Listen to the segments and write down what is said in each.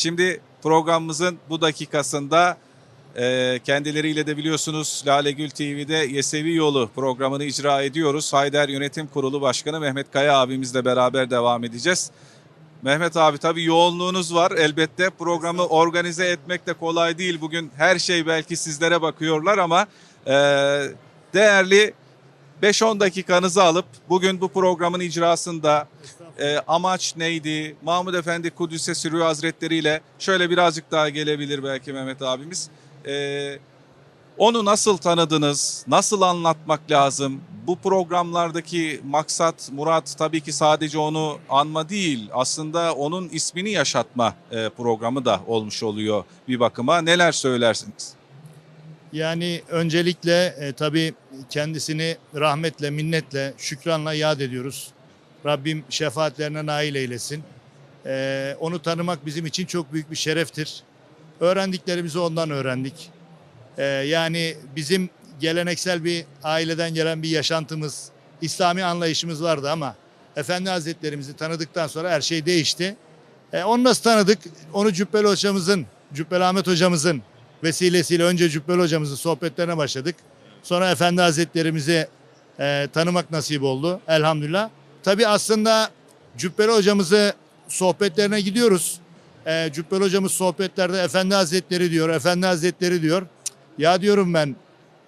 Şimdi programımızın bu dakikasında e, kendileriyle de biliyorsunuz Lale Gül TV'de Yesevi Yolu programını icra ediyoruz. Hayder Yönetim Kurulu Başkanı Mehmet Kaya abimizle beraber devam edeceğiz. Mehmet abi tabii yoğunluğunuz var elbette. Programı organize etmek de kolay değil. Bugün her şey belki sizlere bakıyorlar ama e, değerli 5-10 dakikanızı alıp bugün bu programın icrasında e, amaç neydi? Mahmud Efendi Kudüs'e sürüyor Hazretleri ile şöyle birazcık daha gelebilir belki Mehmet abimiz. E, onu nasıl tanıdınız? Nasıl anlatmak lazım? Bu programlardaki maksat, murat tabii ki sadece onu anma değil. Aslında onun ismini yaşatma e, programı da olmuş oluyor bir bakıma. Neler söylersiniz? Yani öncelikle e, tabii kendisini rahmetle, minnetle, şükranla yad ediyoruz. Rabbim şefaatlerine nail eylesin. E, onu tanımak bizim için çok büyük bir şereftir. Öğrendiklerimizi ondan öğrendik. E, yani bizim geleneksel bir aileden gelen bir yaşantımız, İslami anlayışımız vardı ama Efendi Hazretlerimizi tanıdıktan sonra her şey değişti. E, onu nasıl tanıdık? Onu Cübbeli hocamızın, Cübbeli Ahmet hocamızın vesilesiyle önce Cübbeli hocamızın sohbetlerine başladık. Sonra Efendi Hazretlerimizi e, tanımak nasip oldu elhamdülillah. Tabi aslında Cübbeli hocamızı sohbetlerine gidiyoruz. E, Cübbeli hocamız sohbetlerde Efendi Hazretleri diyor, Efendi Hazretleri diyor. Ya diyorum ben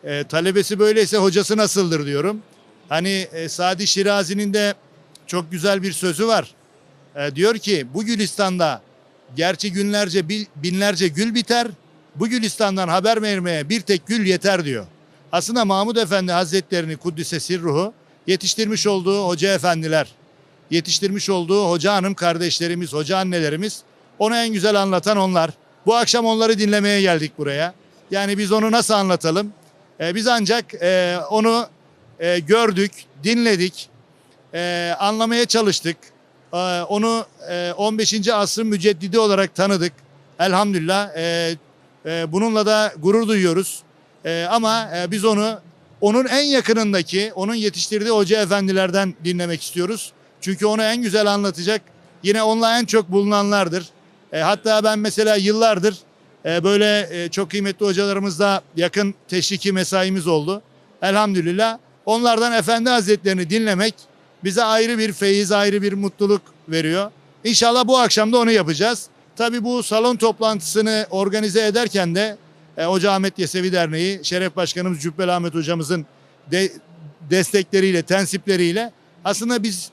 e, talebesi böyleyse hocası nasıldır diyorum. Hani e, Sadi Şirazi'nin de çok güzel bir sözü var. E, diyor ki bu Gülistan'da gerçi günlerce binlerce gül biter. Bu Gülistan'dan haber vermeye bir tek gül yeter diyor. Aslında Mahmud Efendi Hazretlerini Kuddise Sirruhu yetiştirmiş olduğu hoca efendiler, yetiştirmiş olduğu hoca hanım kardeşlerimiz, hoca annelerimiz onu en güzel anlatan onlar. Bu akşam onları dinlemeye geldik buraya. Yani biz onu nasıl anlatalım? Ee, biz ancak e, onu e, gördük, dinledik, e, anlamaya çalıştık. E, onu e, 15. asrın müceddidi olarak tanıdık. Elhamdülillah. E, e, bununla da gurur duyuyoruz. E, ama e, biz onu onun en yakınındaki, onun yetiştirdiği hoca efendilerden dinlemek istiyoruz. Çünkü onu en güzel anlatacak yine onunla en çok bulunanlardır. E, hatta ben mesela yıllardır e, böyle e, çok kıymetli hocalarımızla yakın teşriki mesaimiz oldu. Elhamdülillah. Onlardan Efendi Hazretlerini dinlemek bize ayrı bir feyiz, ayrı bir mutluluk veriyor. İnşallah bu akşam da onu yapacağız. Tabii bu salon toplantısını organize ederken de e, Hoca Ahmet Yesevi Derneği, Şeref Başkanımız Cübbeli Ahmet Hocamızın de, destekleriyle, tensipleriyle aslında biz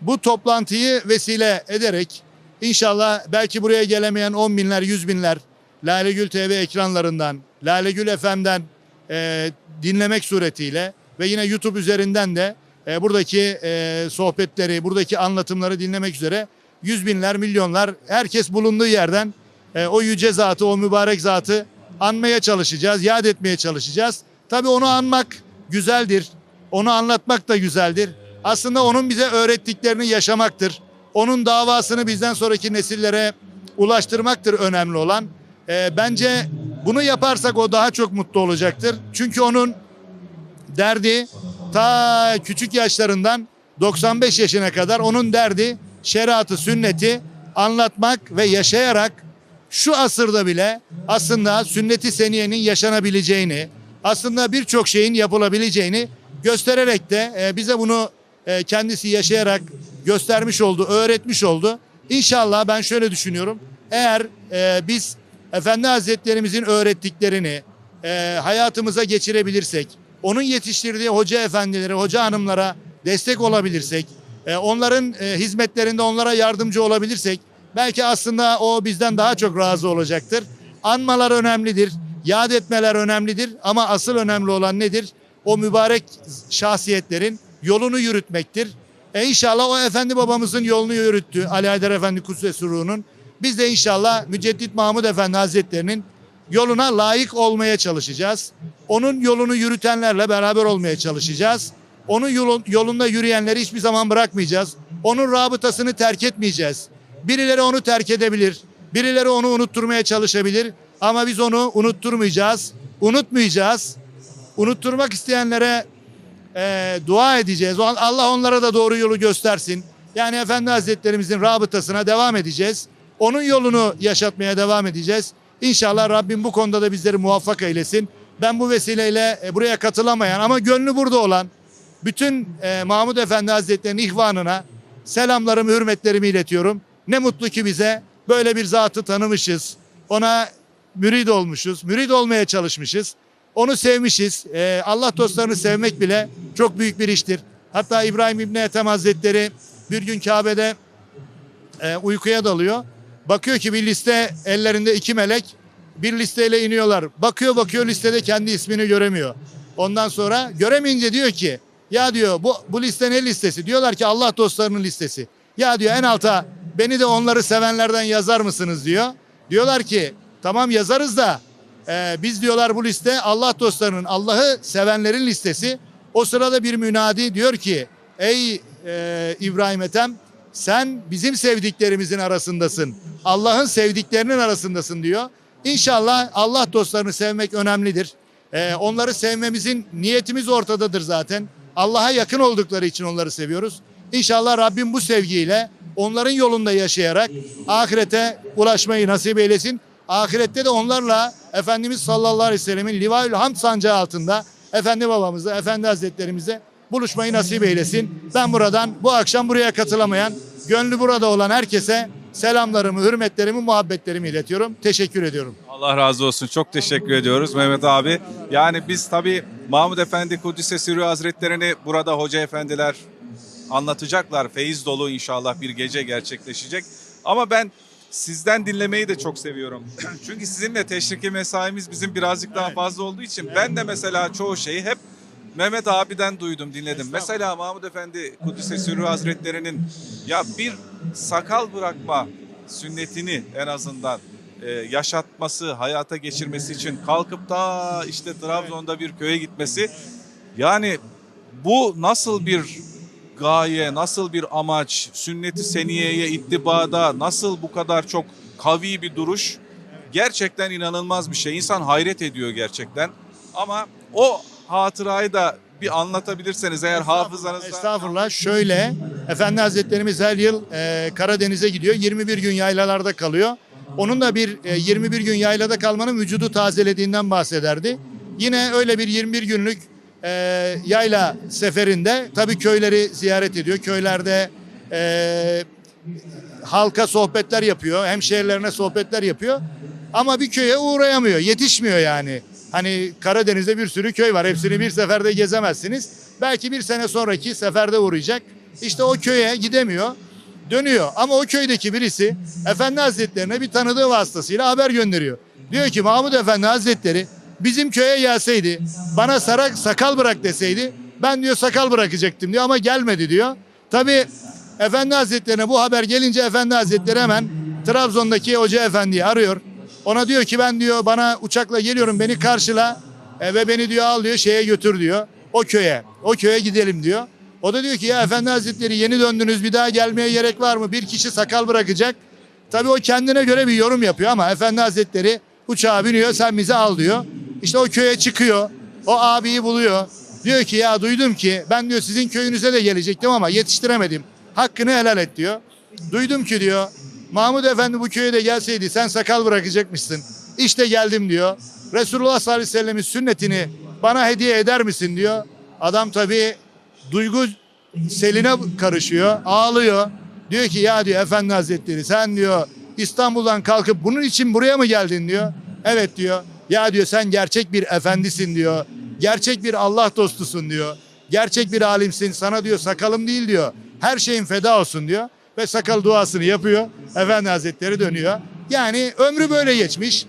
bu toplantıyı vesile ederek inşallah belki buraya gelemeyen 10 binler, 100 binler Lale Gül TV ekranlarından, Lale Gül FM'den e, dinlemek suretiyle ve yine YouTube üzerinden de e, buradaki e, sohbetleri, buradaki anlatımları dinlemek üzere yüz binler, milyonlar herkes bulunduğu yerden e, o yüce zatı, o mübarek zatı anmaya çalışacağız, yad etmeye çalışacağız. Tabii onu anmak güzeldir. Onu anlatmak da güzeldir. Aslında onun bize öğrettiklerini yaşamaktır. Onun davasını bizden sonraki nesillere ulaştırmaktır önemli olan. E, bence bunu yaparsak o daha çok mutlu olacaktır. Çünkü onun derdi ta küçük yaşlarından 95 yaşına kadar onun derdi şeriatı, sünneti anlatmak ve yaşayarak şu asırda bile aslında sünneti seniyenin yaşanabileceğini, aslında birçok şeyin yapılabileceğini göstererek de e, bize bunu e, kendisi yaşayarak göstermiş oldu, öğretmiş oldu. İnşallah ben şöyle düşünüyorum. Eğer e, biz Efendi Hazretlerimizin öğrettiklerini hayatımıza geçirebilirsek, onun yetiştirdiği hoca efendileri, hoca hanımlara destek olabilirsek, onların hizmetlerinde onlara yardımcı olabilirsek, belki aslında o bizden daha çok razı olacaktır. Anmalar önemlidir, yad etmeler önemlidir ama asıl önemli olan nedir? O mübarek şahsiyetlerin yolunu yürütmektir. E inşallah o efendi babamızın yolunu yürüttü. Ali Haydar Efendi Kudüs Suru'nun. Biz de inşallah Müceddit Mahmud Efendi Hazretlerinin yoluna layık olmaya çalışacağız. Onun yolunu yürütenlerle beraber olmaya çalışacağız. Onun yolun, yolunda yürüyenleri hiçbir zaman bırakmayacağız. Onun rabıtasını terk etmeyeceğiz. Birileri onu terk edebilir. Birileri onu unutturmaya çalışabilir. Ama biz onu unutturmayacağız. Unutmayacağız. Unutturmak isteyenlere e, dua edeceğiz. Allah onlara da doğru yolu göstersin. Yani Efendi Hazretlerimizin rabıtasına devam edeceğiz. Onun yolunu yaşatmaya devam edeceğiz. İnşallah Rabbim bu konuda da bizleri muvaffak eylesin. Ben bu vesileyle e, buraya katılamayan ama gönlü burada olan bütün e, Mahmud Efendi Hazretleri'nin ihvanına selamlarımı, hürmetlerimi iletiyorum. Ne mutlu ki bize böyle bir zatı tanımışız. Ona mürid olmuşuz, mürid olmaya çalışmışız. Onu sevmişiz. E, Allah dostlarını sevmek bile çok büyük bir iştir. Hatta İbrahim İbni Ethem Hazretleri bir gün Kabe'de e, uykuya dalıyor. Bakıyor ki bir liste ellerinde iki melek bir listeyle iniyorlar. Bakıyor bakıyor listede kendi ismini göremiyor. Ondan sonra göremeyince diyor ki ya diyor bu, bu liste ne listesi? Diyorlar ki Allah dostlarının listesi. Ya diyor en alta beni de onları sevenlerden yazar mısınız diyor. Diyorlar ki tamam yazarız da e, biz diyorlar bu liste Allah dostlarının Allah'ı sevenlerin listesi. O sırada bir münadi diyor ki ey e, İbrahim Ethem sen bizim sevdiklerimizin arasındasın. Allah'ın sevdiklerinin arasındasın diyor. İnşallah Allah dostlarını sevmek önemlidir. Ee, onları sevmemizin niyetimiz ortadadır zaten. Allah'a yakın oldukları için onları seviyoruz. İnşallah Rabbim bu sevgiyle onların yolunda yaşayarak ahirete ulaşmayı nasip eylesin. Ahirette de onlarla Efendimiz sallallahu aleyhi ve sellemin Livaül Hamd sancağı altında Efendi babamızla, Efendi hazretlerimize buluşmayı nasip eylesin. Ben buradan bu akşam buraya katılamayan, gönlü burada olan herkese selamlarımı, hürmetlerimi, muhabbetlerimi iletiyorum. Teşekkür ediyorum. Allah razı olsun. Çok teşekkür ediyoruz Mehmet abi. Yani biz tabii Mahmud Efendi Kudüs'e Sürü Hazretlerini burada hoca efendiler anlatacaklar. Feyiz dolu inşallah bir gece gerçekleşecek. Ama ben sizden dinlemeyi de çok seviyorum. Çünkü sizinle teşriki mesaimiz bizim birazcık daha fazla olduğu için ben de mesela çoğu şeyi hep Mehmet abiden duydum, dinledim. Mesela Mahmud Efendi Kudüs'e Sürü Hazretleri'nin ya bir sakal bırakma sünnetini en azından e, yaşatması, hayata geçirmesi için kalkıp da işte Trabzon'da bir köye gitmesi yani bu nasıl bir gaye, nasıl bir amaç, sünnet-i seniyeye ittibada nasıl bu kadar çok kavi bir duruş gerçekten inanılmaz bir şey. İnsan hayret ediyor gerçekten. Ama o hatırayı da bir anlatabilirseniz eğer hafızanızda... Estağfurullah. Şöyle, Efendi Hazretlerimiz her yıl e, Karadeniz'e gidiyor. 21 gün yaylalarda kalıyor. Onun da bir e, 21 gün yaylada kalmanın vücudu tazelediğinden bahsederdi. Yine öyle bir 21 günlük e, yayla seferinde tabii köyleri ziyaret ediyor. Köylerde e, halka sohbetler yapıyor. Hemşehrilerine sohbetler yapıyor. Ama bir köye uğrayamıyor. Yetişmiyor yani. Hani Karadeniz'de bir sürü köy var. Hepsini bir seferde gezemezsiniz. Belki bir sene sonraki seferde uğrayacak. İşte o köye gidemiyor. Dönüyor. Ama o köydeki birisi Efendi Hazretlerine bir tanıdığı vasıtasıyla haber gönderiyor. Diyor ki Mahmud Efendi Hazretleri bizim köye gelseydi bana sarak sakal bırak deseydi ben diyor sakal bırakacaktım diyor ama gelmedi diyor. Tabi Efendi Hazretlerine bu haber gelince Efendi Hazretleri hemen Trabzon'daki Hoca Efendi'yi arıyor. Ona diyor ki ben diyor bana uçakla geliyorum beni karşıla e, ve beni diyor al diyor şeye götür diyor. O köye. O köye gidelim diyor. O da diyor ki ya Efendi Hazretleri yeni döndünüz bir daha gelmeye gerek var mı? Bir kişi sakal bırakacak. Tabii o kendine göre bir yorum yapıyor ama Efendi Hazretleri uçağa biniyor sen bizi al diyor. İşte o köye çıkıyor. O abiyi buluyor. Diyor ki ya duydum ki ben diyor sizin köyünüze de gelecektim ama yetiştiremedim. Hakkını helal et diyor. Duydum ki diyor Mahmud Efendi bu köye de gelseydi sen sakal bırakacakmışsın. İşte geldim diyor. Resulullah sallallahu aleyhi ve sellemin sünnetini bana hediye eder misin diyor. Adam tabii duygu seline karışıyor, ağlıyor. Diyor ki ya diyor Efendi Hazretleri sen diyor İstanbul'dan kalkıp bunun için buraya mı geldin diyor. Evet diyor. Ya diyor sen gerçek bir efendisin diyor. Gerçek bir Allah dostusun diyor. Gerçek bir alimsin. Sana diyor sakalım değil diyor. Her şeyin feda olsun diyor. Ve sakal duasını yapıyor. Efendi Hazretleri dönüyor. Yani ömrü böyle geçmiş.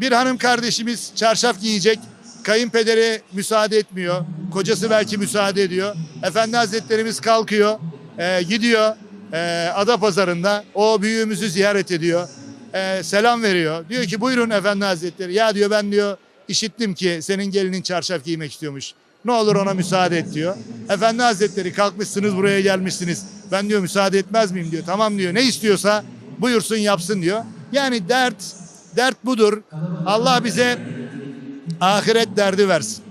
Bir hanım kardeşimiz çarşaf giyecek. Kayınpederi müsaade etmiyor. Kocası belki müsaade ediyor. Efendi Hazretlerimiz kalkıyor. e, gidiyor e, Ada Pazarında. O büyüğümüzü ziyaret ediyor. E, selam veriyor. Diyor ki buyurun Efendi Hazretleri. Ya diyor ben diyor işittim ki senin gelinin çarşaf giymek istiyormuş. Ne olur ona müsaade et diyor. Efendi Hazretleri kalkmışsınız buraya gelmişsiniz. Ben diyor müsaade etmez miyim diyor. Tamam diyor. Ne istiyorsa buyursun yapsın diyor. Yani dert dert budur. Allah bize ahiret derdi versin.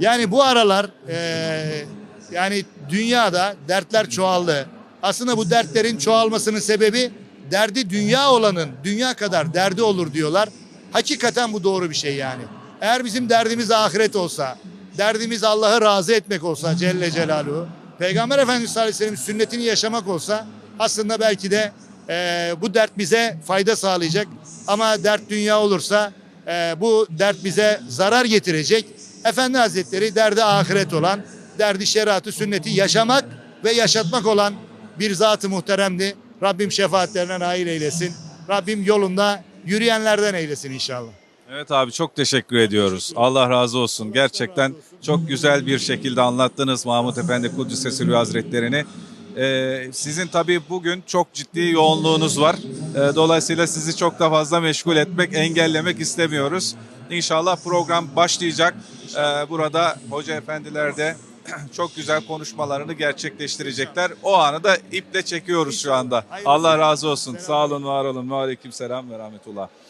Yani bu aralar eee, yani dünyada dertler çoğaldı. Aslında bu dertlerin çoğalmasının sebebi derdi dünya olanın dünya kadar derdi olur diyorlar. Hakikaten bu doğru bir şey yani. Eğer bizim derdimiz ahiret olsa, derdimiz Allah'ı razı etmek olsa Celle Celaluhu, Peygamber Efendimiz sallallahu aleyhi ve sellem sünnetini yaşamak olsa aslında belki de e, bu dert bize fayda sağlayacak. Ama dert dünya olursa e, bu dert bize zarar getirecek. Efendi Hazretleri derdi ahiret olan, derdi şeriatı sünneti yaşamak ve yaşatmak olan bir zat-ı muhteremdi. Rabbim şefaatlerine nail eylesin. Rabbim yolunda yürüyenlerden eylesin inşallah. Evet abi çok teşekkür ediyoruz. Allah razı olsun. Gerçekten çok güzel bir şekilde anlattınız Mahmut Efendi Kudüs Resulü Hazretlerini. Ee, sizin tabii bugün çok ciddi yoğunluğunuz var. Ee, dolayısıyla sizi çok da fazla meşgul etmek, engellemek istemiyoruz. İnşallah program başlayacak. Ee, burada hoca efendiler de çok güzel konuşmalarını gerçekleştirecekler. O anı da iple çekiyoruz şu anda. Allah razı olsun. Sağ olun, var olun. Aleyküm selam ve rahmetullah.